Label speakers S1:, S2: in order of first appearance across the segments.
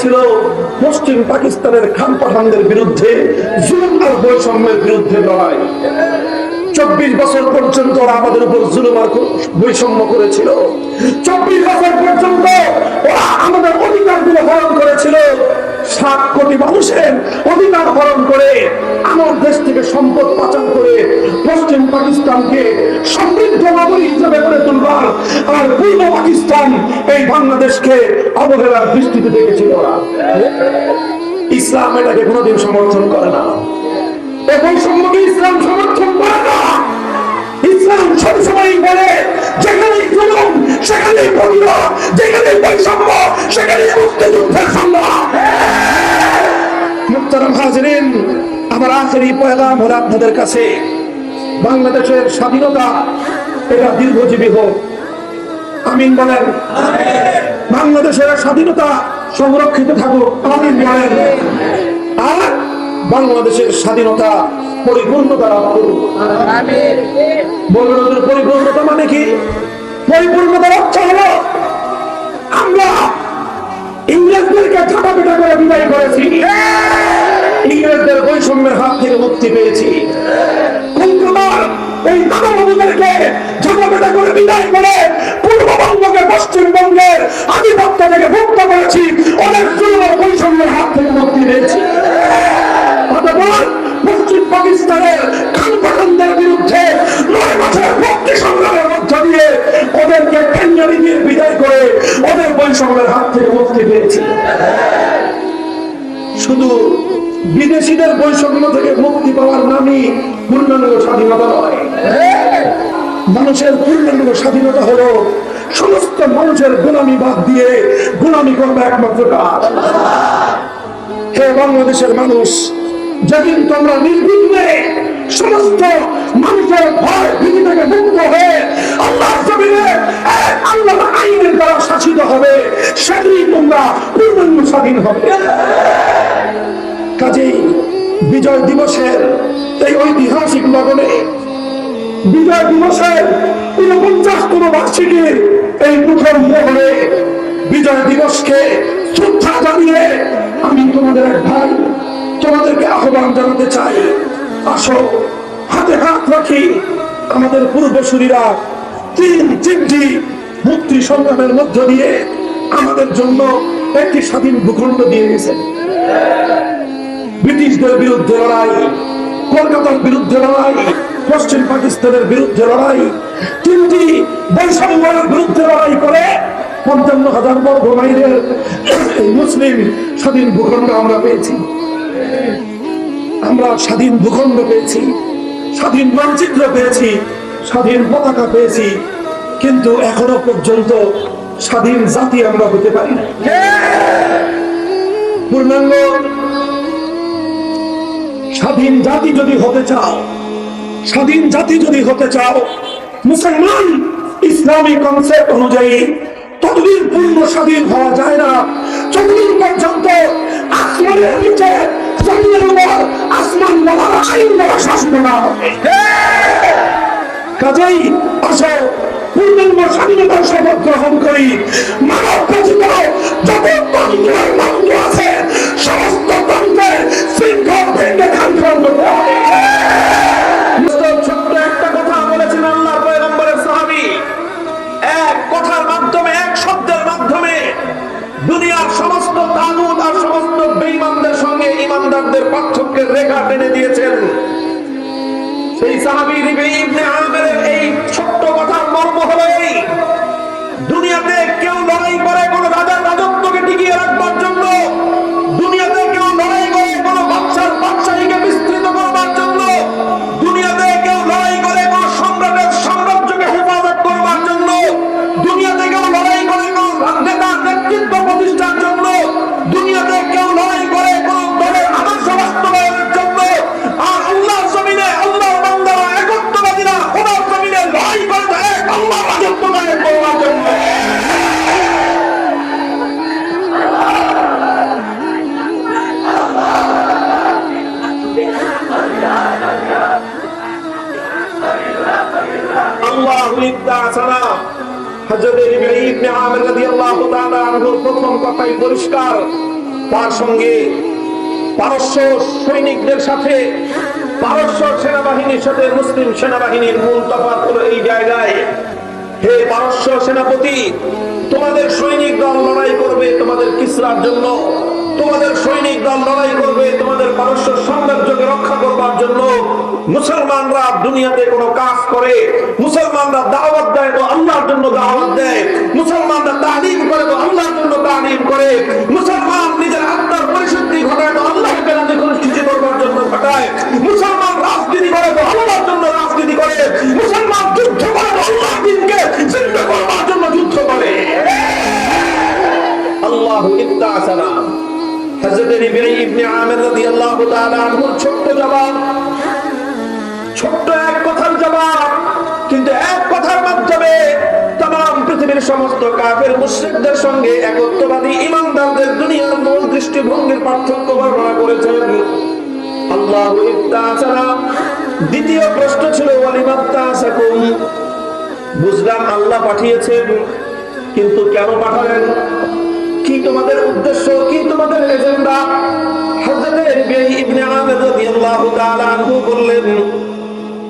S1: ছিল পশ্চিম পাকিস্তানের খান পাঠানদের বিরুদ্ধে জুলুম আর বৈষম্যের বিরুদ্ধে লড়াই। চব্বিশ বছর পর্যন্ত ওরা আমাদের উপর জুলুম আর বৈষম্য করেছিল। চব্বিশ বছর পর্যন্ত ওরা আমাদের অধিকারগুলো হরণ করেছিল। সাত কোটি মানুষের অধিকার হরণ করে আমার দেশ থেকে সম্পদ পাচার করে পশ্চিম পাকিস্তানকে সমৃদ্ধ নগরী হিসেবে করে তুলবার আর পূর্ব পাকিস্তান এই বাংলাদেশকে অবহেলার দৃষ্টিতে দেখেছিল ওরা। ইসলাম এটাকে কোনোদিন সমর্থন করে না। এখন সম্মুখে ইসলাম সমর্থন করে না। ইসলাম সবসময় বলে যেখানে জুলুম সেখানে প্রতিরোধ যেখানে বৈষম্য সেখানে মুক্তিযুদ্ধের সংগ্রাম। মুক্তারাম হাজরিন, আমার পয়গাম হলো আপনাদের কাছে। বাংলাদেশের স্বাধীনতা, এটা দীর্ঘজীবী হোক। আমিন বলেন। বাংলাদেশের স্বাধীনতা সংরক্ষিত থাকুক। আমিন বলেন। আর বাংলাদেশের স্বাধীনতা পরিপূর্ণতা লাভ করুক বলবেন পরিপূর্ণতা মানে কি? পরিপূর্ণতার অর্থ হলো আমরা ইংরেজদেরকে চাপা পিটা করে বিদায় করেছি। ইংরেজদের বৈষম্যের হাত থেকে মুক্তি পেয়েছি। এই দাদাবাবুদেরকে ঝাঁটাপেটা করে বিদায় করে পূর্ববঙ্গকে পশ্চিমবঙ্গের আধিপত্য থেকে মুক্ত করেছি। সংগ্রামের মধ্য দিয়ে ওদেরকে দিয়ে বিদায় করে, ওদের হাত থেকে মুক্তি পেয়েছি। শুধু বিদেশিদের বৈষম্য থেকে মুক্তি পাওয়ার নামই পূর্ণাঙ্গ স্বাধীনতা মানুষের পূর্ণাঙ্গ স্বাধীনতা হলো সমস্ত মানুষের গোলামি বাদ দিয়ে গোলামি করবে একমাত্র কাজ। হে বাংলাদেশের মানুষ যেদিন তোমরা নির্বিঘ্নে সমস্ত মানুষের ভয় ভীতি থেকে মুক্ত হয়ে আল্লাহ জমিনে এক আল্লাহর আইনের দ্বারা শাসিত হবে। সেদিন তোমরা পূর্ণাঙ্গ স্বাধীন হবে। কাজেই বিজয় দিবসের এই ঐতিহাসিক লগনে বিজয় দিবসের উনপঞ্চাশতম বার্ষিকীর এই মুখর মোহরে বিজয় দিবসকে শ্রদ্ধা জানিয়ে আমি তোমাদের এক ভাই, তোমাদেরকে আহ্বান জানাতে চাই। আসো, হাতে হাত রাখি আমাদের পূর্বসূরীরা তিন তিনটি মুক্তি সংগ্রামের মধ্য দিয়ে আমাদের জন্য একটি স্বাধীন ভূখণ্ড দিয়ে গেছেন ব্রিটিশদের বিরুদ্ধে লড়াই, কলকাতার বিরুদ্ধে লড়াই, পশ্চিম পাকিস্তানের বিরুদ্ধে লড়াই, তিনটি বৈষম্যের বিরুদ্ধে লড়াই করে পঞ্চান্ন হাজার বর্গ মাইলের মুসলিম স্বাধীন ভূখণ্ড আমরা পেয়েছি। আমরা স্বাধীন ভূখণ্ড পেয়েছি, স্বাধীন মানচিত্র পেয়েছি, স্বাধীন পতাকা পেয়েছি, কিন্তু এখনও পর্যন্ত স্বাধীন জাতি আমরা হতে পারি পূর্ণাঙ্গ, স্বাধীন জাতি যদি হতে চাও, স্বাধীন জাতি যদি হতে চাও, মুসলমান ইসলামী কনসেপ্ট অনুযায়ী ততদিন পূর্ণ স্বাধীন হওয়া যায় না। যতদিন পর্যন্ত আসমানের নিচে আসমান বলা আইন বলা শাসন হবে। কাজেই আসো পূর্ণাঙ্গ স্বাধীনতার শপথ গ্রহণ করি। মানব তার সঙ্গে সৈনিকদের সাথে সেনাবাহিনীর সাথে মুসলিম সেনাবাহিনীর মূল তফাৎ হলো এই জায়গায়, হে পারস্য সেনাপতি, তোমাদের সৈনিক দল লড়াই করবে তোমাদের কিসরার জন্য। তোমাদের সৈনিক দল লড়াই করবে, তোমাদের পারস্য সাম্রাজ্যকে রক্ষা করবার জন্য মুসলমানরা দুনিয়াতে কোনো কাজ করে, মুসলমানরা দাওয়াত দেয় তো আল্লাহর জন্য দাওয়াত দেয়, মুসলমানরা তালিম করে তো আল্লাহর জন্য তালিম করে, মুসলমান নিজের আত্মার পরিশুদ্ধি ঘটায় তো আল্লাহকে রাজি খুশি করবার জন্য ঘটায়। দৃষ্টিভঙ্গির পার্থক্য বর্ণনা করেছেন আল্লাহ দ্বিতীয় প্রশ্ন ছিল বুঝলাম, আল্লাহ পাঠিয়েছেন, কিন্তু কেন পাঠালেন? কি তোমাদের উদ্দেশ্য, কি তোমাদের এজেন্ডা?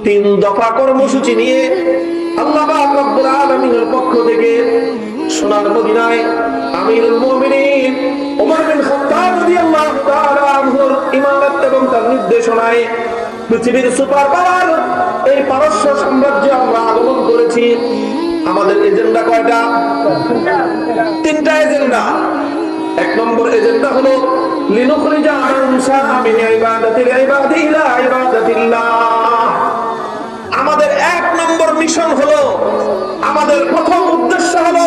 S1: তিন দফা কর্মসূচি নিয়ে আল্লাহ আলামিনের পক্ষ থেকে সোনার মদিনায় পৃথিবীর সুপার পাওয়ার, এই পারস্য আমরা আগমন করেছি। আমাদের এজেন্ডা কয়টা? তিনটা এজেন্ডা। এক নম্বর এজেন্ডা হলো আমাদের এক নম্বর মিশন হলো, আমাদের প্রথম উদ্দেশ্য হলো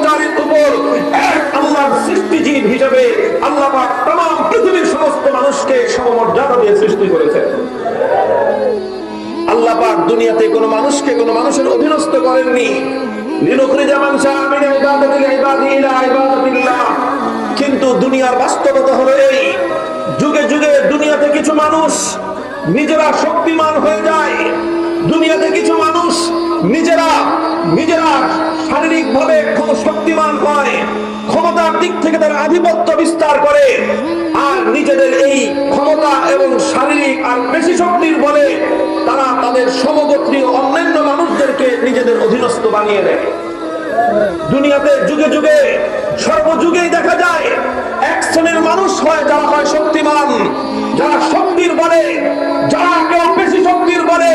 S1: কর্মচারীর উপর এক আল্লাহর সৃষ্টিজীব হিসেবে আল্লাহ পাক तमाम পৃথিবীর সমস্ত মানুষকে সমমর্যাদা দিয়ে সৃষ্টি করেছেন আল্লাহ পাক দুনিয়াতে কোনো মানুষকে কোনো মানুষের অধীনস্থ করেননি লিনুখরিজা মান শাআ মিন ইবাদাতিল ইবাদি ইলা ইবাদাতিল্লাহ কিন্তু দুনিয়ার বাস্তবতা হলো এই যুগে যুগে দুনিয়াতে কিছু মানুষ নিজেরা শক্তিমান হয়ে যায় দুনিয়াতে কিছু মানুষ নিজেরা নিজেরা শারীরিক ভাবে শক্তিমান হয়, ক্ষমতার দিক থেকে তারা আধিপত্য বিস্তার করে, আর নিজেদের এই ক্ষমতা এবং শারীরিক আর পেশি শক্তির বলে তারা তাদের সমগোত্রীয় অন্যান্য মানুষদেরকে নিজেদের অধীনস্থ বানিয়ে দেয় দুনিয়াতে যুগে যুগে, সর্বযুগেই দেখা যায়, এক শ্রেণির মানুষ হয় যারা হয় শক্তিমান, যারা শক্তির বলে, যারা কেউ পেশি শক্তির বলে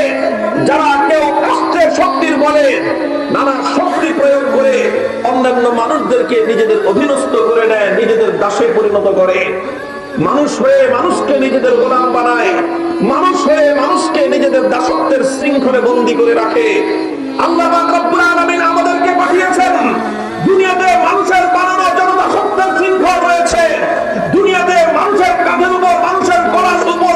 S1: যারা কেউ অস্ত্রের শক্তির বলে, নানা শক্তি প্রয়োগ করে অন্যান্য মানুষদেরকে নিজেদের অধীনস্থ করে নেয়, নিজেদের দাসে পরিণত করে। মানুষ হয়ে মানুষকে নিজেদের গোলাম বানায়, মানুষ হয়ে মানুষকে নিজেদের দাসত্বের শৃঙ্খলে বন্দী করে রাখে। আল্লাহ আমাদেরকে পাঠিয়েছেন, দুনিয়াতে মানুষের বানানো যত দাসত্বের শৃঙ্খল রয়েছে। দুনিয়াতে মানুষের কাঁধের উপর, মানুষের গলার উপর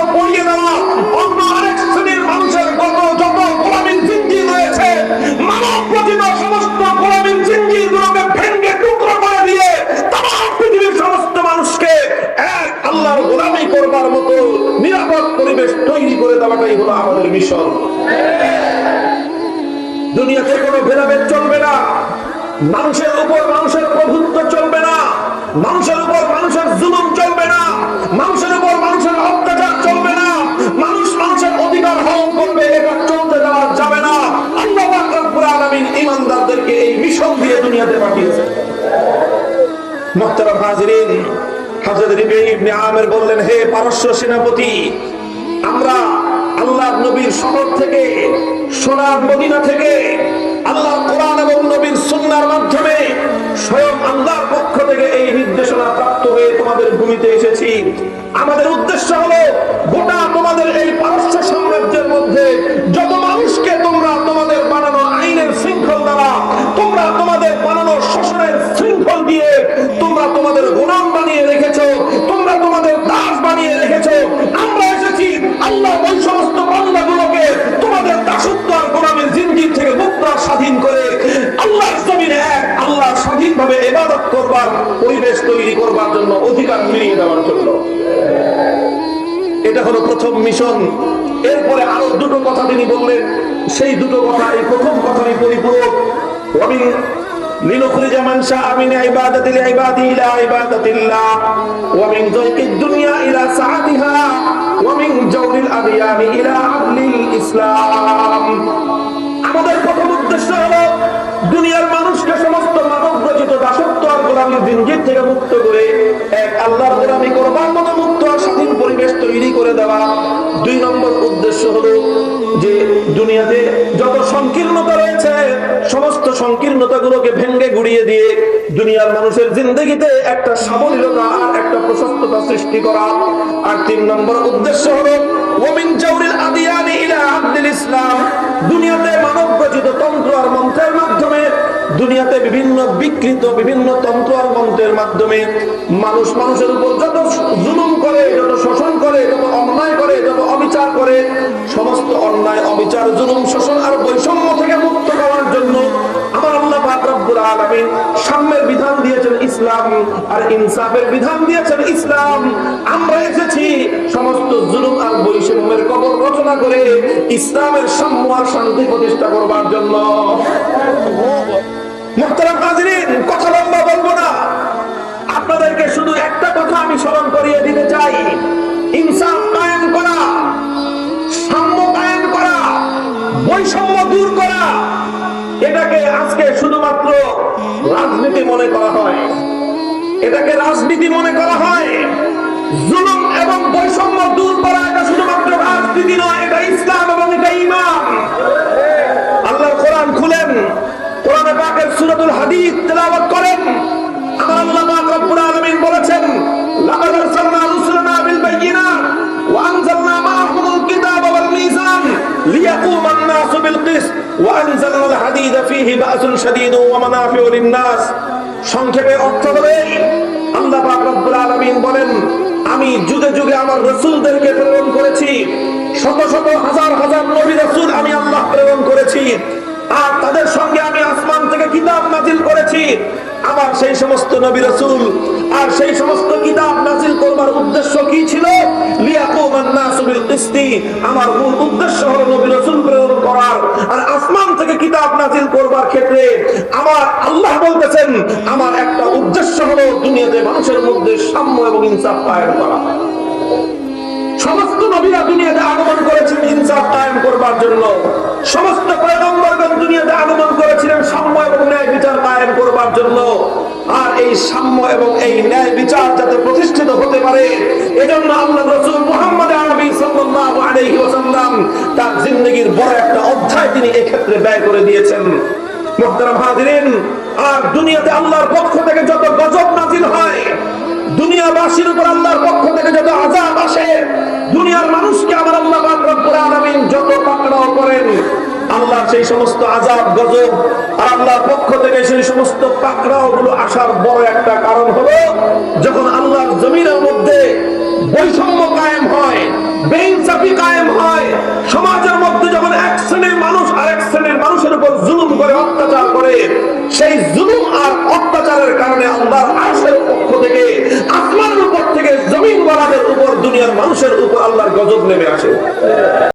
S1: তৈরি হলো আমাদের মিশন। দুনিয়াতে কোনো ভেদাভেদ চলবে না। মানুষের উপর মানুষের প্রভুত্ব চলবে না। মানুষের উপর মানুষের জুলুম চলবে না। মানুষের উপর মানুষের অত্যাচার চলবে না। মানুষ মানুষের অধিকার হরণ করবে, এটা চলতে দেওয়া যাবে না। আমরা আল্লাহ নবীর শহর থেকে, সোনার মদিনা থেকে, আল্লাহ কোরআন এবং নবীর সুন্নার মাধ্যমে স্বয়ং আল্লাহর পক্ষ থেকে এই নির্দেশনা প্রাপ্ত হয়ে তোমাদের ভূমিতে এসেছি। আমাদের উদ্দেশ্য হলো, গোটা তোমাদের এই পারস্য সাম্রাজ্যের মধ্যে যত তৈরি করবার জন্য অধিকার ফিরিয়ে দেওয়ার জন্য এটা হলো প্রথম মিশন এরপরে আরো দুটো কথা তিনি বললেন সেই দুটো কথা এই প্রথম কথারই পরিপূরক ومن لنخرج من شاء من عبادة العباد إلى عبادة الله ومن ضيق الدنيا إلى سعتها ومن جور الأديان إلى عدل الإسلام আমাদের প্রথম উদ্দেশ্য হলো দুনিয়ার মানুষকে সমস্ত মানব রচিত দুনিয়াতে ভেঙ্গে গুড়িয়ে দিয়ে দুনিয়ার মানুষের জিন্দগিতে একটা সাবলীলতা আর একটা প্রশস্ততা সৃষ্টি করা। আর তিন নম্বর উদ্দেশ্য হলো ইসলাম। দুনিয়াতে মানব রচিত তন্ত্র আর মন্ত্রের মাধ্যমে দুনিয়াতে বিভিন্ন বিকৃত বিভিন্ন তন্ত্র আর মন্ত্রের মাধ্যমে মানুষ মানুষের উপর যত জুলুম করে, যত শোষণ করে, যত অন্যায় করে, যত অবিচার করে, সমস্ত অন্যায়, অবিচার, জুলুম, শোষণ আর বৈষম্য থেকে মুক্ত হওয়ার জন্য আমার আল্লাহ সাম্যের বিধান দিয়েছেন ইসলাম আর ইনসাফের বিধান দিয়েছেন ইসলাম। আমরা এসেছি সমস্ত জুলুম আর বৈষম্যের কবর রচনা করে ইসলামের সাম্য আর শান্তি প্রতিষ্ঠা করবার জন্য। আপনাদেরকে শুধু একটা কথা আমি স্মরণ করিয়ে দিতে চাই। ইনসাফ কায়েম করা, সাম্য কায়েম করা, বৈষম্য দূর করা, এটাকে আজকে শুধুমাত্র রাজনীতি মনে করা হয়। এটাকে রাজনীতি মনে করা হয়। এবং বৈষম্য দূর করা, এটা শুধুমাত্র রাজনীতি নয়, এটা ইসলাম এবং এটা ইমান। কোরআন খুলেন। সংক্ষেপে অর্থ হলো আল্লাহ পাক বলেন, আমি যুগে যুগে আমার রাসূলদেরকে প্রেরণ করেছি। শত শত হাজার হাজার নবী রাসূল আমি আল্লাহ প্রেরণ করেছি। আর তাদের সঙ্গে আমি আসমান কিতাব নাজিল করেছি। আমার সেই সমস্ত নবী রাসূল আর সেই সমস্ত কিতাব নাজিল করবার উদ্দেশ্য কি ছিল? একটা উদ্দেশ্য হলো দুনিয়াতে মানুষের মধ্যে সাম্য এবং ইনসাফ করা। সমস্ত দুনিয়াতে আগমন করেছেন ইনসাফ কায়েম করবার জন্য। সমস্ত দুনিয়াতে আগমন করেছিলেন সাম্য এবং ন্যায় বিচার কায়েম করবার জন্য আর এই সাম্য এবং এই ন্যায় বিচার যাতে প্রতিষ্ঠিত হতে পারে, এজন্য আল্লাহ রাসূল মুহাম্মদ আরবি সাল্লাল্লাহু আলাইহি ওয়াসাল্লাম তার জিন্দেগীর বড় একটা অধ্যায় তিনি এক্ষেত্রে ব্যয় করে দিয়েছেন। আর দুনিয়াতে আল্লাহর পক্ষ থেকে যত গজব নাজিল হয়, দুনিয়াবাসীর উপর আল্লাহর পক্ষ থেকে যত আজাব আসে, দুনিয়ার মানুষকে আমার আল্লাহ যত পাকড়াও করেন সেই সমস্ত আজাব, গজব আর আল্লাহর পক্ষ থেকে সেই সমস্ত পাকড়াও গুলো আসার বড় একটা কারণ হলো যখন আল্লাহর জমিনের মধ্যে বৈষম্য কায়েম হয় দুনিয়ার মানুষের উপর আল্লাহর গজব নেমে আসে।